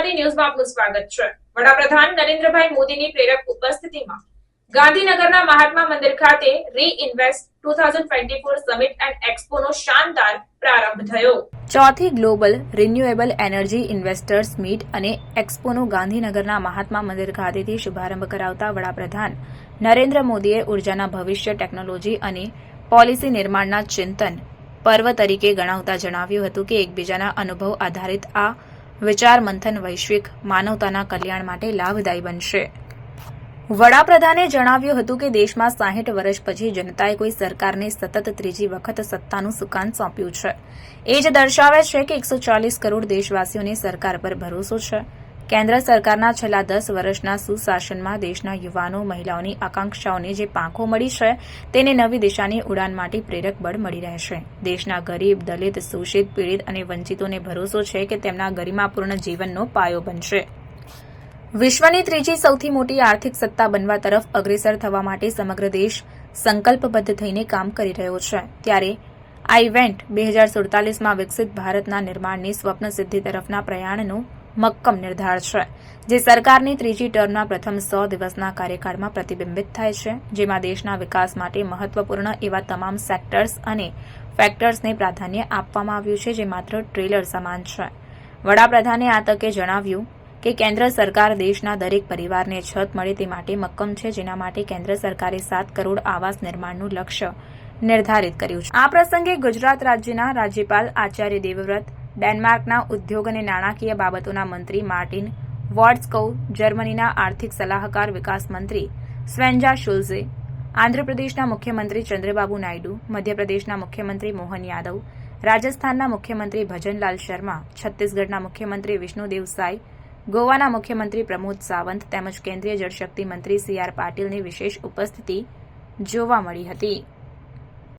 ગુજરાતી ન્યૂઝમાં આપનું સ્વાગત છે. વડાપ્રધાન નરેન્દ્રભાઈ મોદીની પ્રેરક ઉપસ્થિતિમાં ગાંધીનગરના મહાત્મા મંદિર ખાતે reinvest two thousand twenty four summit and એક્સપોનો શાનદાર પ્રારંભ થયો. ચોથી global renewable energy investors meet અને એક્સપોનો ગાંધીનગરના મહાત્મા મંદિર ખાતેથી શુભારંભ કરાવતા વડાપ્રધાન નરેન્દ્ર મોદીએ ઉર્જાના ભવિષ્ય ટેકનોલોજી અને પોલિસી નિર્માણના ચિંતન પર્વ તરીકે ગણાવતા જણાવ્યું હતું કે એકબીજાના અનુભવ આધારિત આ વિચાર મંથન વૈશ્વિક માનવતાના કલ્યાણ માટે લાભદાયી બનશે. વડાપ્રધાને જણાવ્યું હતું કે દેશમાં સાહીઠ વર્ષ પછી જનતાએ કોઈ સરકારને સતત ત્રીજી વખત સત્તાનું સુકાન સોંપ્યું છે. એ જ દર્શાવે છે કે એકસો ચાલીસ કરોડ દેશવાસીઓને સરકાર પર ભરોસો છે. કેન્દ્ર સરકારના છેલ્લા દસ વર્ષના સુશાસનમાં દેશના યુવાનો, મહિલાઓની આકાંક્ષાઓને જે પાંખો મળી છે, તેને નવી દિશાની ઉડાન માટે પ્રેરક બળ મળી રહેશે. દેશના ગરીબ, દલિત, શોષિત, પીડિત અને વંચિતોને ભરોસો છે કે તેમના ગરિમાપૂર્ણ જીવનનો પાયો બનશે. વિશ્વની ત્રીજી સૌથી મોટી આર્થિક સત્તા બનવા તરફ અગ્રેસર થવા માટે સમગ્ર દેશ સંકલ્પબદ્ધ થઈને કામ કરી રહ્યો છે. ત્યારે આ ઇવેન્ટ બે હજાર સુડતાલીસમાં વિકસિત ભારતના નિર્માણની સ્વપ્ન સિદ્ધિ તરફના પ્રયાણનો મક્કમ નિર્ધાર છે, જે સરકારની ત્રીજી ટર્મના પ્રથમ સો દિવસના કાર્યકાળમાં પ્રતિબિંબિત થાય છે, જેમાં દેશના વિકાસ માટે મહત્વપૂર્ણ એવા તમામ સેક્ટર્સ અને ફેક્ટર્સને પ્રાધાન્ય આપવામાં આવ્યું છે, જે માત્ર ટ્રેલર સમાન છે. વડાપ્રધાને આ તકે જણાવ્યું કે કેન્દ્ર સરકાર દેશના દરેક પરિવારને છત મળે તે માટે મક્કમ છે, જેના માટે કેન્દ્ર સરકારે સાત કરોડ આવાસ નિર્માણનું લક્ષ્ય નિર્ધારિત કર્યું છે. આ પ્રસંગે ગુજરાત રાજ્યના રાજ્યપાલ આચાર્ય દેવવ્રત ડેનમાર્કના ઉદ્યોગ અને નાણાકીય બાબતોના મંત્રી માર્ટિન વોર્ડસ્કોવ જર્મનીના આર્થિક સલાહકાર વિકાસ મંત્રી સ્વેન્જા શુલ્ઝે, આંધ્રપ્રદેશના મુખ્યમંત્રી ચંદ્રબાબુ નાયડુ, મધ્યપ્રદેશના મુખ્યમંત્રી મોહન યાદવ, રાજસ્થાનના મુખ્યમંત્રી ભજનલાલ શર્મા, છત્તીસગઢના મુખ્યમંત્રી વિષ્ણુદેવ સાય ગોવાના મુખ્યમંત્રી પ્રમોદ સાવંત તેમજ કેન્દ્રીય જળશક્તિ મંત્રી સી આર પાટીલની વિશેષ ઉપસ્થિતિ જોવા મળી હતી.